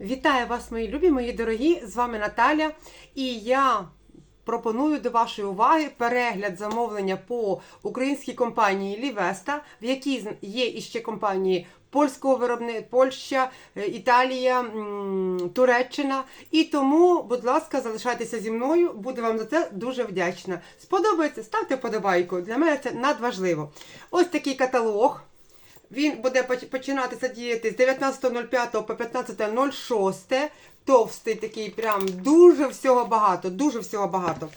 Вітаю вас, мої любі, мої дорогі! З вами Наталя. І я пропоную до вашої уваги перегляд замовлення по українській компанії Лівеста, в якій є іще компанії польського виробництва, Польща, е, Італія, Туреччина. І тому, будь ласка, залишайтеся зі мною. Буду вам за це дуже вдячна. Сподобається, ставте вподобайку. Для мене це надважливо. Ось такий каталог. Він буде починатися діяти з 19.05 по 15.06. Товстий такий, прям дуже всього багато, дуже всього багато.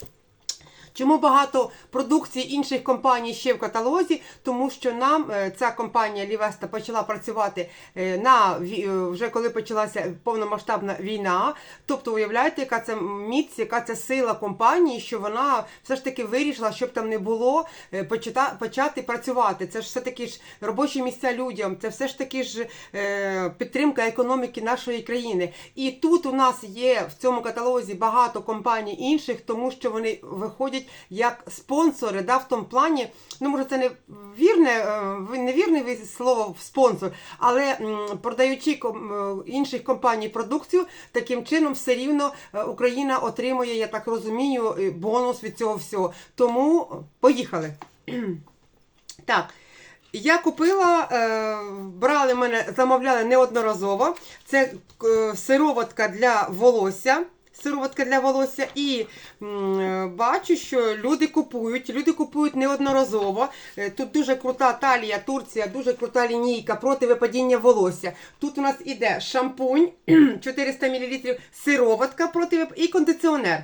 Чому багато продукції інших компаній ще в каталозі? Тому що нам е, ця компанія Лівеста почала працювати е, на е, вже коли почалася повномасштабна війна. Тобто, уявляєте, яка це міць, яка це сила компанії, що вона все ж таки вирішила, щоб там не було, почати працювати. Це ж все таки ж робочі місця людям, це все ж таки ж підтримка економіки нашої країни. І тут у нас є в цьому каталозі багато компаній інших, тому що вони виходять як спонсори, да, в тому плані, ну може це не вірне, е, невірне слово спонсор, але продаючи е, інших компаній продукцію, таким чином все рівно е, Україна отримує, я так розумію, бонус від цього всього. Тому поїхали. Так. Я купила, брали мене, замовляли неодноразово. Це сироватка для волосся. Сироватка для волосся, і м, е, бачу, що люди купують. Люди купують неодноразово. Е, Тут дуже крута талія, Турція, дуже крута лінійка проти випадіння волосся. Тут у нас іде шампунь 400 мл, сироватка проти і кондиціонер.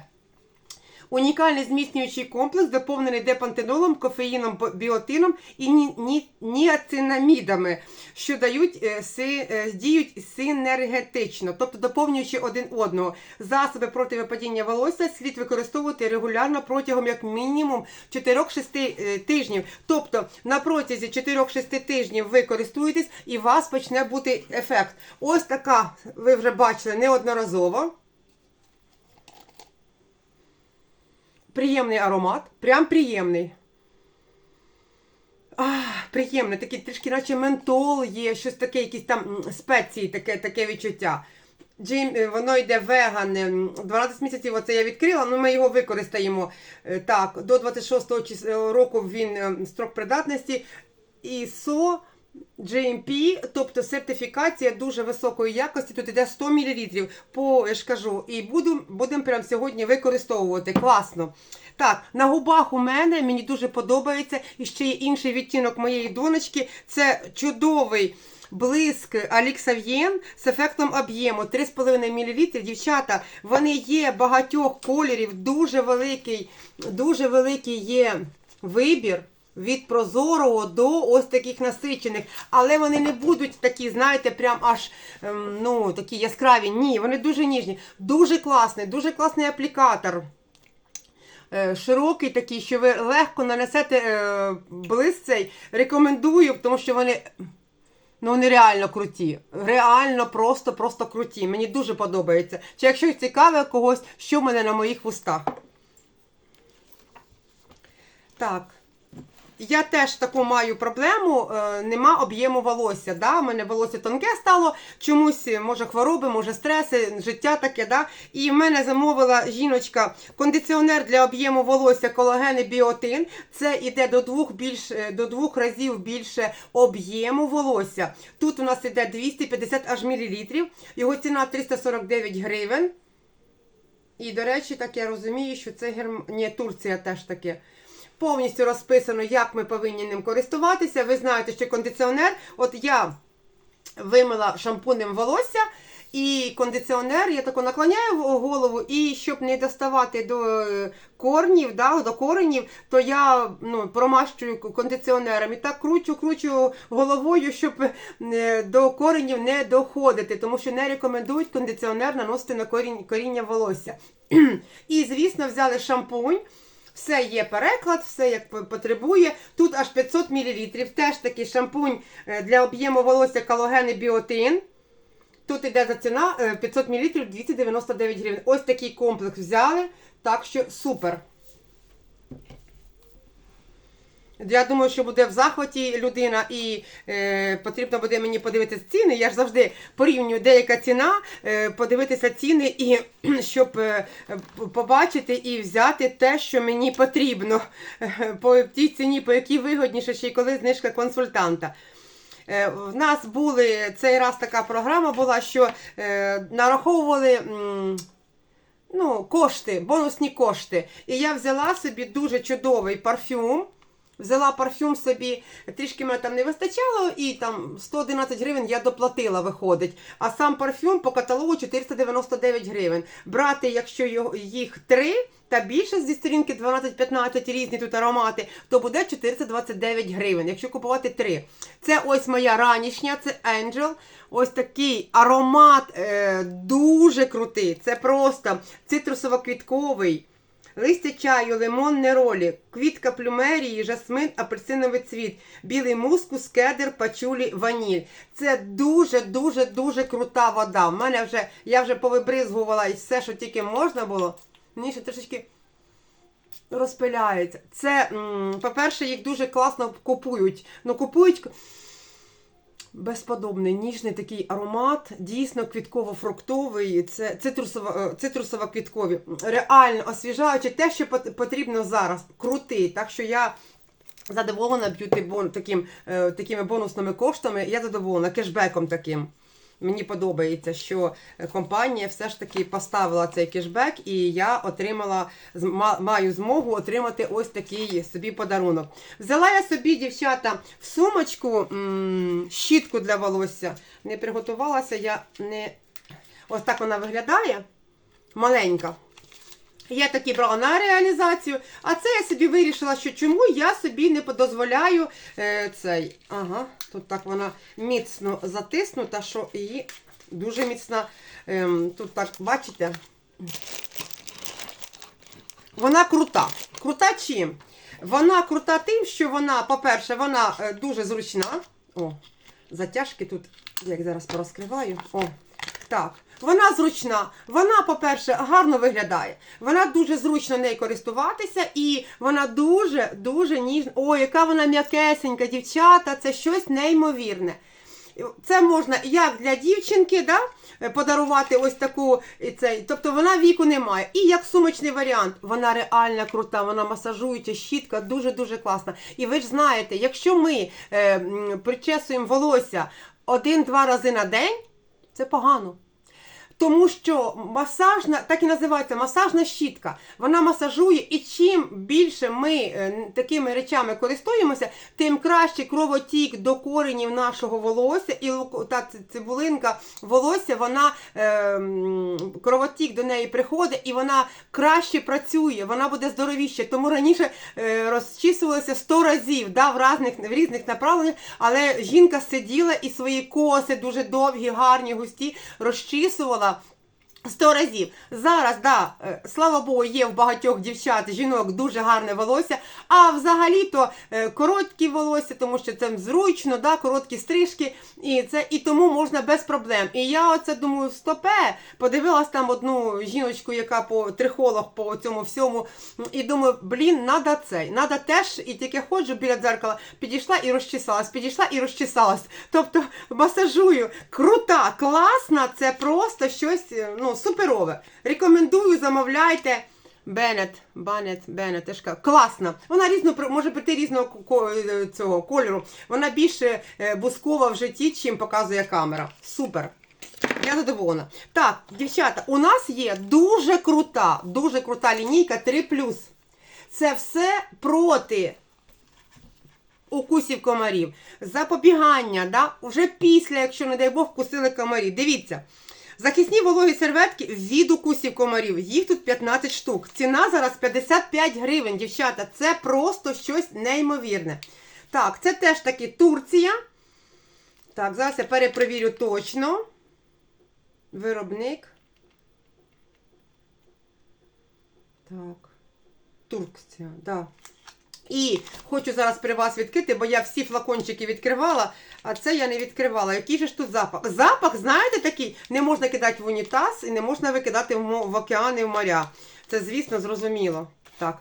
Унікальний зміцнюючий комплекс, доповнений депантенолом, кофеїном, біотином і ні, ні, ніацинамідами, що дають е, си, е, діють синергетично, тобто доповнюючи один одного. Засоби проти випадіння волосся слід використовувати регулярно протягом як мінімум 4-6 е, тижнів. Тобто на протязі 4-6 тижнів ви користуєтесь і у вас почне бути ефект. Ось така, ви вже бачили неодноразово. Приємний аромат, прям приємний. Ах, приємний, такий трішки, наче ментол є, щось таке, якісь там спеції, таке, таке відчуття. Джим, е, воно йде веган. ем, 12 місяців оце я відкрила, ну ми його використаємо. Е, Так, до 26 чис- е, року він строк придатності. ISO GMP, тобто сертифікація дуже високої якості. Тут йде 100 мл по, я ж кажу, і будемо прямо сьогодні використовувати. Класно. Так, на губах у мене мені дуже подобається. І ще є інший відтінок моєї донечки. Це чудовий. Блиск Аліксав'єн з ефектом об'єму 3,5 мл. Дівчата, вони є багатьох кольорів, дуже великий, дуже великий є вибір. Від прозорого до ось таких насичених, але вони не будуть такі, знаєте, прям аж ем, ну, такі яскраві. Ні, вони дуже ніжні. Дуже класний, дуже класний аплікатор. Е, Широкий такий, що ви легко нанесете е, блиск цей. Рекомендую, тому що вони. Ну, вони реально круті. Реально просто, просто круті. Мені дуже подобається. Чи якщо цікаве когось, що в мене на моїх вустах. Так. Я теж таку маю проблему, е, нема об'єму волосся. Да? У мене волосся тонке стало, чомусь, може, хвороби, може, стреси, життя таке. Да? І в мене замовила жіночка кондиціонер для об'єму волосся колаген і біотин. Це йде до двох, більш, е, до двох разів більше об'єму волосся. Тут у нас йде 250 аж мілілітрів, його ціна 349 гривень. І, до речі, так я розумію, що це Герм... Ні, Турція теж таке. Повністю розписано, як ми повинні ним користуватися. Ви знаєте, що кондиціонер, от я вимила шампунем волосся, і кондиціонер, я тако наклоняю голову, і щоб не доставати до е, корнів, да, до коренів, то я ну, промащую кондиціонером і так кручу, кручу головою, щоб е, до коренів не доходити, тому що не рекомендують кондиціонер наносити на коріння волосся. І, звісно, взяли шампунь. Все є переклад, все як потребує. Тут аж 500 мл. Теж такий шампунь е, для об'єму волосся калоген і біотин. Тут йде за ціна е, 500 мл 299 гривень. Ось такий комплекс взяли. Так що супер. Я думаю, що буде в захваті людина, і е, потрібно буде мені подивитися ціни. Я ж завжди порівнюю деяка ціна, е, подивитися ціни, і щоб е, побачити і взяти те, що мені потрібно е, по тій ціні, по якій вигодніше, ще й коли знижка консультанта. Е, В нас були цей раз така програма була, що е, нараховували. м, ну, кошти, бонусні кошти. І я взяла собі дуже чудовий парфюм. Взяла парфюм собі, трішки мене там не вистачало, і там 111 гривень я доплатила, виходить. А сам парфюм по каталогу 499 гривень. Брати, якщо їх три та більше зі сторінки 12-15 різні тут аромати, то буде 429 гривень, якщо купувати три. Це ось моя ранішня, це Angel. Ось такий аромат е, дуже крутий. Це просто цитрусово-квітковий. Листя чаю, лимон, неролі, квітка плюмерії, жасмин, апельсиновий цвіт, білий мускус, кедр, пачулі, ваніль. Це дуже, дуже, крута вода. В мене вже я вже повибризгувала і все, що тільки можна було. Мені ще трошечки розпиляється. Це, по-перше, їх дуже класно купують. Ну, купують безподобний, ніжний такий аромат, дійсно квітково-фруктовий, це е, цитрусово-квіткові. Реально освіжаючи те, що пот- потрібно зараз. Крутий. Так що я задоволена б'юти таким, е, такими бонусними коштами. Я задоволена кешбеком таким. Мені подобається, що компанія все ж таки поставила цей кешбек, і я отримала маю змогу отримати ось такий собі подарунок. Взяла я собі, дівчата, в сумочку щітку для волосся. Не приготувалася, я не. Ось так вона виглядає. Маленька. Я таки брала на реалізацію, а це я собі вирішила, що чому я собі не дозволяю е, цей. Ага, тут так вона міцно затиснута, що її дуже міцна. Ем, тут так, бачите? Вона крута. Крута чим? Вона крута тим, що вона, по-перше, вона е, дуже зручна. О, затяжки тут, як зараз порозкриваю. О, так. Вона зручна. Вона, по-перше, гарно виглядає. Вона дуже зручно нею користуватися, і вона дуже, дуже ніжна. О, яка вона м'якесенька, дівчата, це щось неймовірне. Це можна як для дівчинки, да, подарувати ось таку цей. Тобто вона віку не має. І як сумочний варіант, вона реально крута, вона масажуюча, щітка, дуже-дуже класна. І ви ж знаєте, якщо ми е, причесуємо волосся один-два рази на день, це погано. Тому що масажна, так і називається масажна щітка. Вона масажує, і чим більше ми е, такими речами користуємося, тим краще кровотік до коренів нашого волосся, і та цибулинка волосся, вона е, кровотік до неї приходить, і вона краще працює, вона буде здоровіше. Тому раніше е, розчісувалося 100 разів да, в, різних, в різних направленнях, але жінка сиділа і свої коси дуже довгі, гарні, густі розчісувала. Сто разів. Зараз, да, е, слава Богу, є в багатьох дівчат, жінок дуже гарне волосся, а взагалі-то е, короткі волосся, тому що це зручно, да, короткі стрижки, і це і тому можна без проблем. І я оце думаю, стопе, подивилась там одну жіночку, яка по трихолог по цьому всьому, і думаю, блін, надо цей, надо теж, і тільки ходжу біля дзеркала, підійшла і розчесалась, підійшла і розчесалась. Тобто масажую, крута, класна, це просто щось е, суперове. Рекомендую, замовляйте. Беннет, Банет, Беннет, теж ка- класна. Вона різно може прийти різного е, цього кольору. Вона більше е, бускова в житті, чим показує камера. Супер. Я задоволена. Так, дівчата, у нас є дуже крута, дуже крута лінійка 3 Це все проти укусів комарів. Запобігання, да? вже після, якщо, не дай Бог, вкусили комарі. Дивіться. Захисні вологі серветки від укусів комарів. Їх тут 15 штук. Ціна зараз 55 гривень, дівчата. Це просто щось неймовірне. Так, це теж таки Турція. Так, зараз я перепровірю точно. Виробник. Так. Туркція, да. І хочу зараз при вас відкрити, бо я всі флакончики відкривала, а це я не відкривала. Який же ж тут запах? Запах, знаєте, такий, не можна кидати в унітаз і не можна викидати в, океани, в моря. Це, звісно, зрозуміло. Так.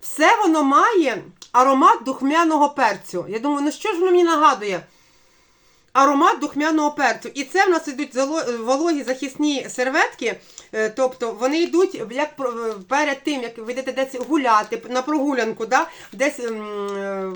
Все воно має аромат духмяного перцю. Я думаю, ну що ж воно мені нагадує? Аромат духмяного перцю. І це в нас йдуть вологі захисні серветки. е, Тобто вони йдуть як перед тим, як ви йдете десь гуляти на прогулянку, да? десь е,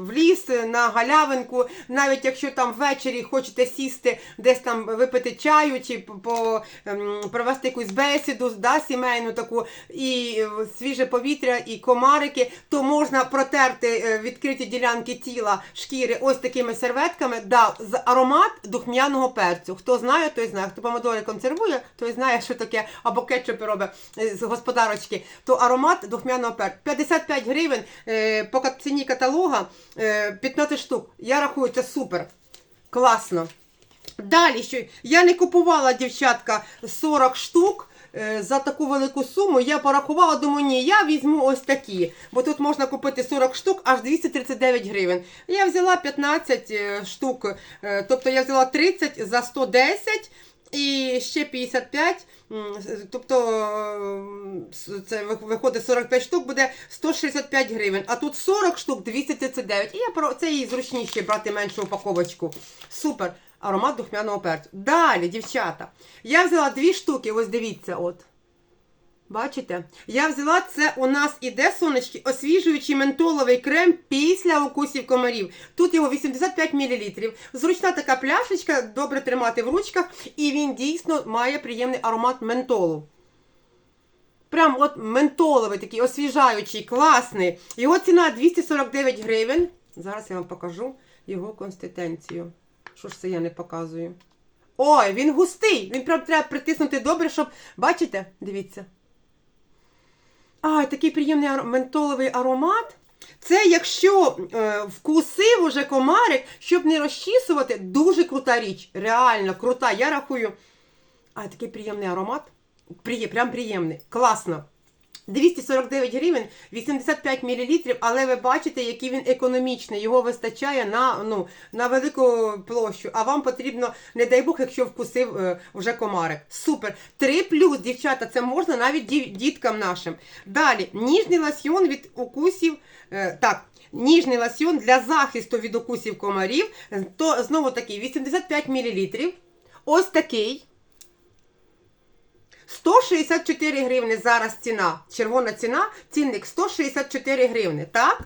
в ліс, на галявинку, навіть якщо там ввечері хочете сісти, десь там випити чаю чи по- ем, провести якусь бесіду, да, сімейну таку, і е, свіже повітря, і комарики, то можна протерти відкриті ділянки тіла, шкіри ось такими серветками. Да, з аромат духмяного перцю. Хто знає, той знає. Хто помидори консервує, той знає, що таке, або кетчупи робить е, з господарочки. То аромат духмяного перцю. 55 гривень е, по ціні каталога, е, 15 штук. Я рахую, це супер. Класно. Далі, що я не купувала, дівчатка, 40 штук. Е, За таку велику суму я порахувала, думаю, ні, я візьму ось такі, бо тут можна купити 40 штук аж 239 гривень. Я взяла 15 е, штук, е, тобто я взяла 30 за 110 і ще 55, тобто це виходить 45 штук, буде 165 гривень, а тут 40 штук 239. І я про це їй зручніше брати меншу упаковочку. Супер. Аромат духмяного перцю. Далі, дівчата. Я взяла дві штуки, ось дивіться, от. Бачите? Я взяла це у нас іде сонечки, освіжуючий ментоловий крем після укусів комарів. Тут його 85 мл. Зручна така пляшечка, добре тримати в ручках, і він дійсно має приємний аромат ментолу. Прям от ментоловий такий, освіжаючий, класний. Його ціна 249 гривень. Зараз я вам покажу його консистенцію. Що ж це я не показую? Ой, він густий! Він прям треба притиснути добре, щоб. Бачите? Дивіться. Ай, такий приємний ментоловий аромат. Це якщо е, вкусив уже комарик, щоб не розчісувати, дуже крута річ. Реально крута. Я рахую. Ай, такий приємний аромат. Прям приємний. Класно. 249 гривень, 85 мл, але ви бачите, який він економічний. Його вистачає на, ну, на велику площу. А вам потрібно, не дай Бог, якщо вкусив е, вже комарик. Супер. 3 плюс, дівчата, це можна навіть діткам нашим. Далі, ніжний лосьйон від укусів. Е, так, ніжний лосьйон для захисту від укусів комарів. То знову таки 85 мл. Ось такий. 164 гривни зараз ціна. Червона ціна, цінник 164 гривни. Так?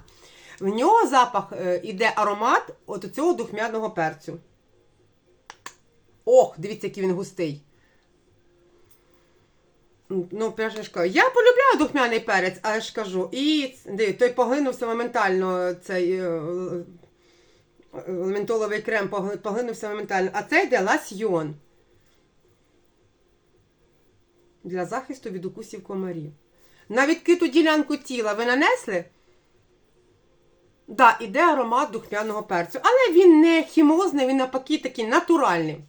В нього запах е, іде аромат от цього духмяного перцю. Ох, дивіться, який він густий. Ну, я ж кажу, я полюбляю духмяний перець, але ж кажу, і диви, той поглинувся моментально, цей е, е, ментоловий крем поглинувся моментально. А це йде ласьйон для захисту від укусів комарів. На відкриту ділянку тіла ви нанесли? Да, іде аромат духмяного перцю. Але він не хімозний, він навпаки такий натуральний.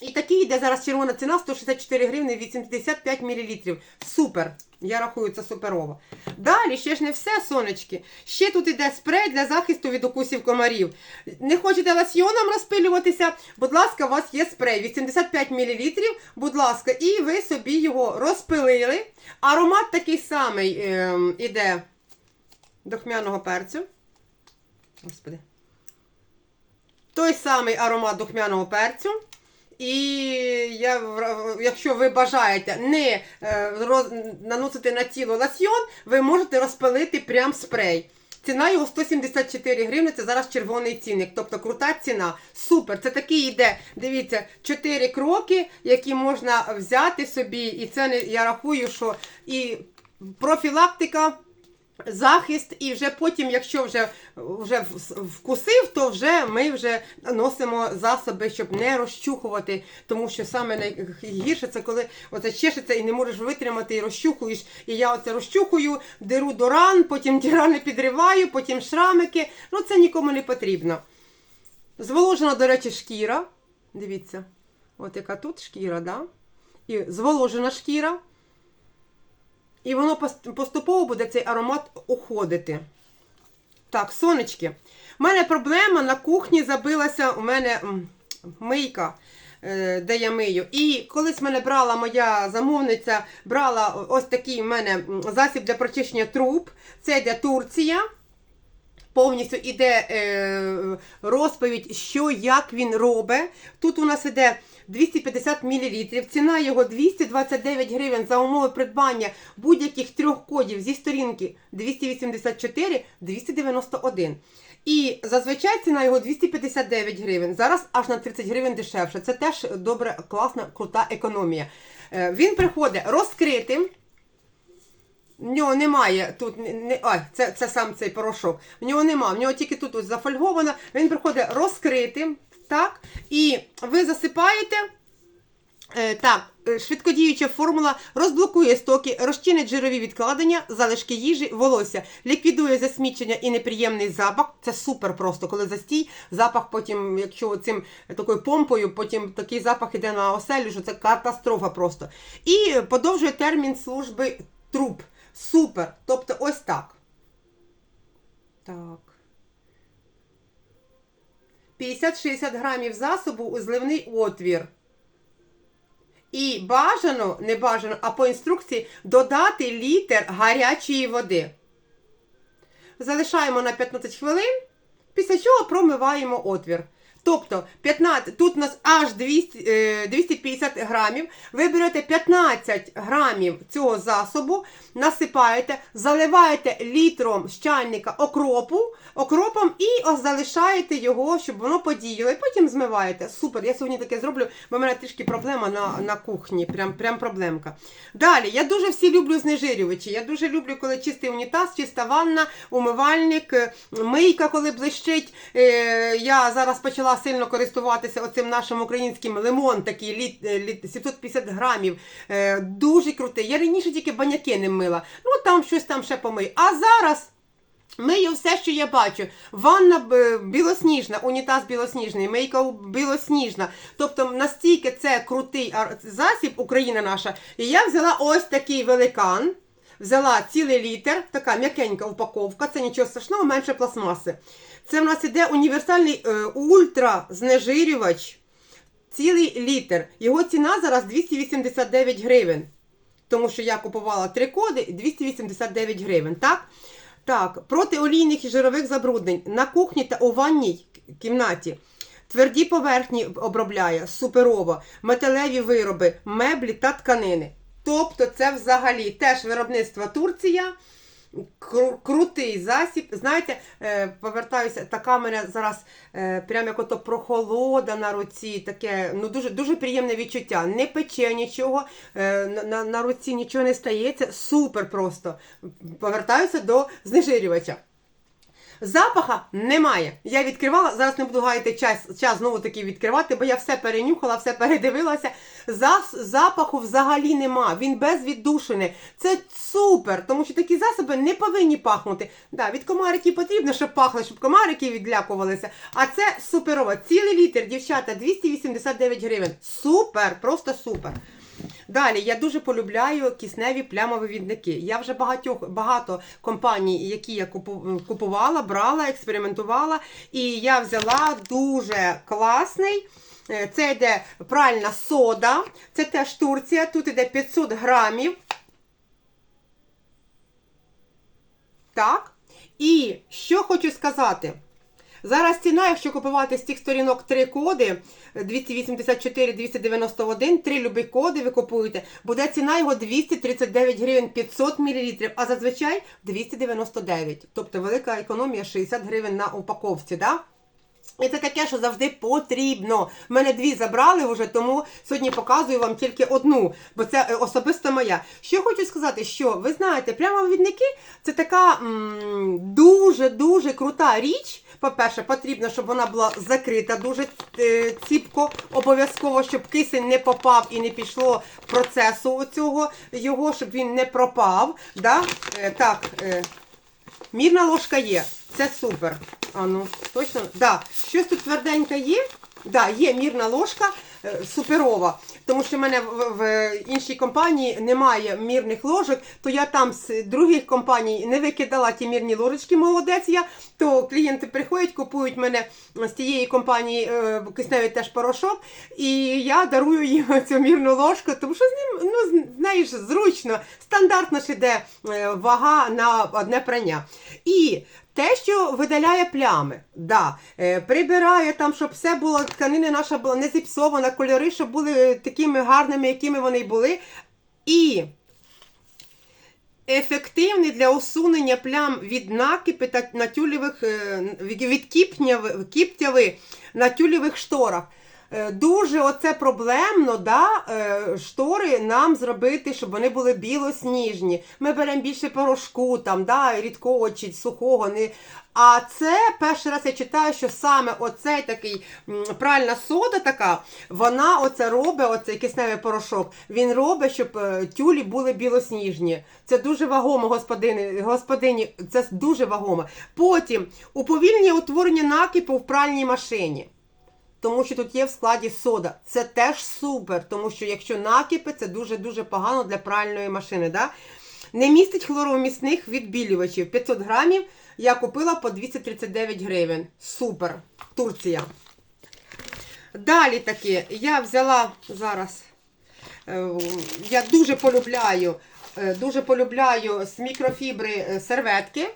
І такий йде зараз червона ціна 164 гривни 85 мл. Супер! Я рахую, це суперово. Далі ще ж не все, сонечки. Ще тут іде спрей для захисту від укусів комарів. Не хочете лосьйоном розпилюватися? Будь ласка, у вас є спрей 85 мл, будь ласка, і ви собі його розпилили. Аромат такий самий ем, іде духмяного перцю. Господи. Той самий аромат духмяного перцю. І я, якщо ви бажаєте не е, роз- наносити на тіло лосьйон, ви можете розпилити прям спрей. Ціна його 174 гривні, це зараз червоний цінник, тобто крута ціна. Супер. Це такий йде, дивіться, 4 кроки, які можна взяти собі. І це не я рахую, що і профілактика. Захист, і вже потім, якщо вже, вже вкусив, то вже ми вже носимо засоби, щоб не розчухувати. Тому що саме найгірше це коли оце чешеться і не можеш витримати, і розчухуєш. І я оце розчухую, деру до ран, потім ті рани підриваю, потім шрамики. Ну це нікому не потрібно. Зволожена, до речі, шкіра. Дивіться, от яка тут шкіра, да? І зволожена шкіра. І воно поступово буде цей аромат уходити. Так, сонечки. У мене проблема на кухні забилася, у мене мийка. е, де я мию. І колись мене брала моя замовниця, брала ось такий в мене засіб для прочищення труб. Це йде Турція. Повністю іде е, розповідь, що як він робить. Тут у нас іде 250 мл. Ціна його 229 гривень за умови придбання будь-яких трьох кодів зі сторінки 284 291. І зазвичай ціна його 259 гривень. Зараз аж на 30 гривень дешевше. Це теж добре, класна, крута економія. Е, він приходить розкритим. В нього немає тут не, ай, це, це сам цей порошок. В нього нема, в нього тільки тут ось зафольговано. Він приходить розкритим, так? І ви засипаєте. Е, так, е, швидкодіюча формула розблокує стоки, розчинить жирові відкладення, залишки їжі, волосся, ліквідує засмічення і неприємний запах. Це супер просто, коли застій, запах потім, якщо цим такою помпою, потім такий запах іде на оселю, що це катастрофа просто. І подовжує термін служби труб. Супер. Тобто ось так. Так. 50-60 грамів засобу у зливний отвір. І бажано, не бажано, а по інструкції додати літр гарячої води. Залишаємо на 15 хвилин, після чого промиваємо отвір. Тобто 15, тут у нас аж 200, е, 250 грамів. Ви берете 15 грамів цього засобу, насипаєте, заливаєте літром з чайника окропу, окропом і залишаєте його, щоб воно подіяло. І потім змиваєте. Супер, я сьогодні таке зроблю, бо в мене трішки проблема на, на кухні. Прям, прям проблемка. Далі, я дуже всі люблю знежирювачі. Я дуже люблю, коли чистий унітаз, чиста ванна, умивальник, е, мийка, коли блищить. Е, Я зараз почала сильно користуватися оцим нашим українським лимон, такий літ, е, літ 750 грамів. Е, Дуже крутий. Я раніше тільки баняки не мила. Ну там щось там ще помий. А зараз. Мию все, що я бачу. Ванна е, білосніжна, унітаз білосніжний, мийка білосніжна. Тобто настільки це крутий засіб, Україна наша. І я взяла ось такий великан. Взяла цілий літр, така м'якенька упаковка, це нічого страшного, менше пластмаси. Це в нас іде універсальний е, ультразнежирювач. Цілий літр. Його ціна зараз 289 гривень. Тому що я купувала три коди 289 гривень. Так? Так, проти олійних і жирових забруднень на кухні та у ванній кімнаті. Тверді поверхні обробляє суперово, металеві вироби, меблі та тканини. Тобто, це взагалі теж виробництво Турція. Крутий засіб. Знаєте, е, повертаюся, така мене зараз е, прям як ото прохолода на руці, таке ну дуже дуже приємне відчуття. Не пече нічого, е, на, на, на руці нічого не стається. Супер просто. Повертаюся до знежирювача. Запаха немає. Я відкривала, зараз не буду гаяти час, час знову таки відкривати, бо я все перенюхала, все передивилася. Зас, запаху взагалі нема. Він без віддушини. Це супер, тому що такі засоби не повинні пахнути. Да, від комариків потрібно, щоб пахли, щоб комарики відлякувалися. А це суперово. Цілий літр, дівчата, 289 гривень. Супер, просто супер. Далі я дуже полюбляю кисневі плямовивідники. Я вже багатьох багато компаній, які я купувала, брала, експериментувала, і я взяла дуже класний. Е, Це йде пральна сода, це теж Турція. Тут йде 500 грамів. Так. І що хочу сказати. Зараз ціна, якщо купувати з цих сторінок три коди 284, 291, три любі коди ви купуєте, буде ціна його 239 гривень 500 мл, а зазвичай 299. Тобто велика економія 60 гривень на упаковці. Да? І це таке, що завжди потрібно. В мене дві забрали вже, тому сьогодні показую вам тільки одну, бо це е, особисто моя. Що хочу сказати, що ви знаєте, прямовідники це така дуже-дуже крута річ. По-перше, потрібно, щоб вона була закрита дуже е, ціпко, обов'язково, щоб кисень не попав і не пішло процесу цього його, щоб він не пропав. Да? Е, так, Мірна ложка є. Це супер. А ну, точно? Да. Щось тут тверденьке є. Да, є мірна ложка е, суперова, тому що в мене в, в іншій компанії немає мірних ложок, то я там з других компаній не викидала ті мірні ложечки, молодець я, то клієнти приходять, купують мене з тієї компанії е, кисневий теж порошок, і я дарую їм цю мірну ложку, тому що з ним, ну, з- знаєш, зручно, стандартно ж іде е, вага на одне прання. І те, що видаляє плями, да, е, прибирає там, щоб все було, тканина наша була не зіпсована, кольори, щоб були такими гарними, якими вони були. І ефективний для усунення плям від накипи та на тюлєвих, е, від кіптяви на тюлєвих шторах. Е, Дуже оце проблемно, да, е, штори нам зробити, щоб вони були білосніжні. Ми беремо більше порошку, там, да, рідкого чи сухого. Не... А це перший раз я читаю, що саме оцей такий пральна сода така, вона оце робить, оцей кисневий порошок, він робить, щоб е, тюлі були білосніжні. Це дуже вагомо, господині, господині, це дуже вагомо. Потім уповільнює утворення накипу в пральній машині. Тому що тут є в складі сода. Це теж супер, тому що якщо накипи, це дуже-дуже погано для пральної машини. Да? Не містить хлоромісних відбілювачів. 500 грамів я купила по 239 гривень. Супер. Турція. Далі таки, я взяла зараз. е, Я дуже полюбляю, е, дуже полюбляю з мікрофібри е, серветки.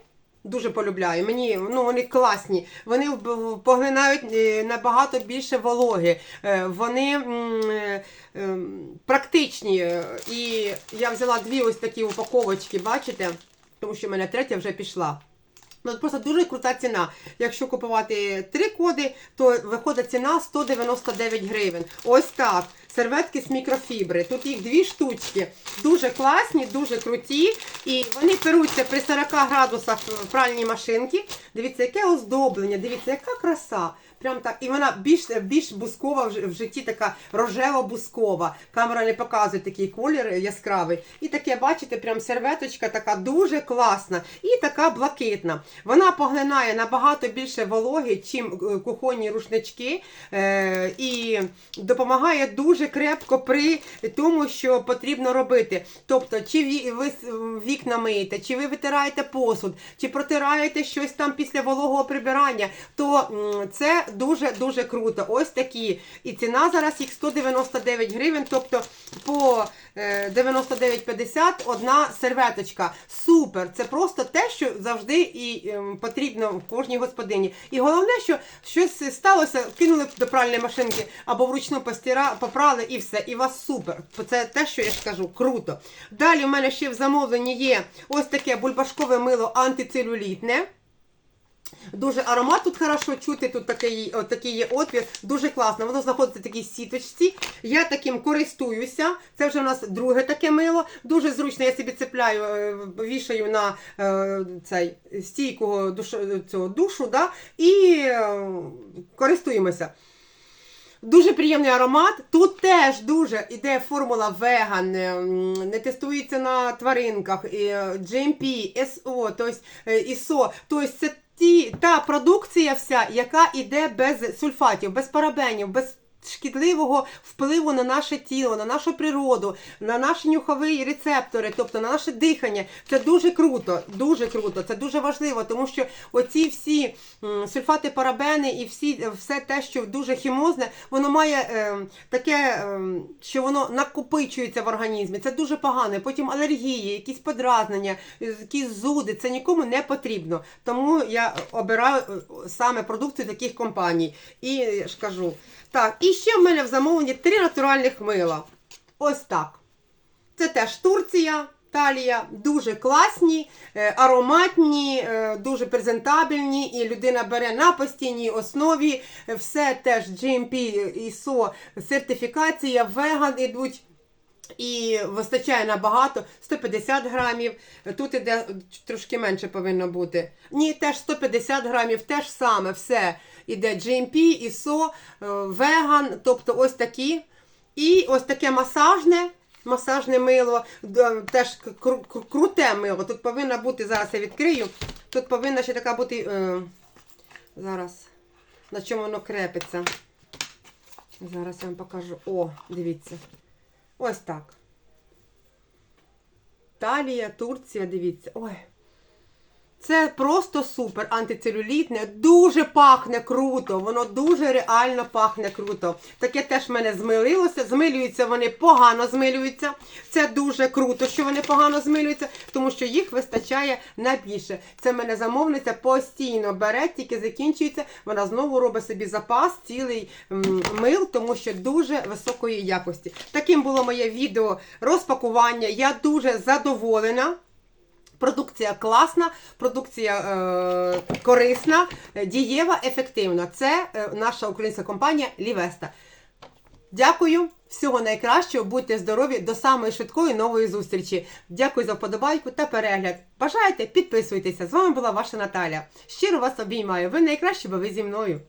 Дуже полюбляю. Мені ну вони класні. Вони поглинають е, набагато більше вологи. Е, Вони е, практичні. І я взяла дві ось такі упаковочки, бачите? Тому що в мене третя вже пішла. Ну, просто дуже крута ціна. Якщо купувати три коди, то виходить ціна 199 гривень. Ось так. Серветки з мікрофібри. Тут їх дві штучки. Дуже класні, дуже круті. І вони перуться при 40 градусах в пральній машинки. Дивіться, яке оздоблення, дивіться, яка краса. Прям так. І вона більш, більш бускова в житті, така рожево-бускова. Камера не показує такий колір яскравий. І таке, бачите, прям серветочка така дуже класна. І така блакитна. Вона поглинає набагато більше вологи, чим е, кухонні рушнички. Е, і допомагає дуже крепко при тому, що потрібно робити. Тобто, чи ви вікна миєте, чи ви витираєте посуд, чи протираєте щось там після вологого прибирання, то це дуже-дуже круто. Ось такі. І ціна зараз їх 199 гривень, тобто по е, 99,50 одна серветочка. Супер! Це просто те, що завжди і ем, потрібно в кожній господині. І головне, що щось сталося, кинули до пральної машинки або вручну постира, попрали і все. І у вас супер. Це те, що я ж кажу, круто. Далі у мене ще в замовленні є ось таке бульбашкове мило антицелюлітне. Дуже аромат тут хорошо чути, тут такий, от такий є отвір, дуже класно. Воно знаходиться в такій сіточці. Я таким користуюся. Це вже у нас друге таке мило. Дуже зручно, я собі цепляю, е, вішаю на е, цей стійку душу, цього душу, да, і е, користуємося. Дуже приємний аромат. Тут теж дуже іде формула веган, не тестується на тваринках, GMP, SO, тобто ISO. Тобто це ті, та продукція вся, яка іде без сульфатів, без парабенів, без шкідливого впливу на наше тіло, на нашу природу, на наші нюхові рецептори, тобто на наше дихання. Це дуже круто, дуже круто, це дуже важливо, тому що оці всі сульфати, парабени і всі, все те, що дуже хімозне, воно має е, таке, е, що воно накопичується в організмі. Це дуже погано. Потім алергії, якісь подразнення, якісь зуди. Це нікому не потрібно. Тому я обираю е, саме продукцію таких компаній. І е, ж кажу. Так, і ще в мене в замовленні три натуральних мила. Ось так. Це теж Турція, Талія. Дуже класні, е, ароматні, е, дуже презентабельні. І людина бере на постійній основі. Е, Все теж GMP, ISO, сертифікація, веган ідуть. І вистачає набагато 150 грамів. Тут іде трошки менше повинно бути. Ні, теж 150 грамів, теж саме все. Іде GMP, ISO, е, веган, тобто ось такі. І ось таке масажне. Масажне мило, теж кру- кру- круте мило. Тут повинна бути, зараз я відкрию. Тут повинна ще така бути. Е, зараз, на чому воно крепиться. Зараз я вам покажу. О, дивіться. Ось так. Талія, Турція, дивіться. Ой. Це просто супер антицелюлітне, дуже пахне круто, воно дуже реально пахне круто. Таке теж в мене змилилося. Змилюються вони погано змилюються. Це дуже круто, що вони погано змилюються, тому що їх вистачає на більше. Це мене замовниця постійно бере, тільки закінчується. Вона знову робить собі запас, цілий мил, тому що дуже високої якості. Таким було моє відео розпакування. Я дуже задоволена. Продукція класна, продукція е, корисна, е, дієва, ефективна. Це е, наша українська компанія Лівеста. Дякую, всього найкращого, будьте здорові, до самої швидкої нової зустрічі. Дякую за вподобайку та перегляд. Бажаєте, підписуйтеся. З вами була ваша Наталя. Щиро вас обіймаю. Ви найкращі, бо ви зі мною.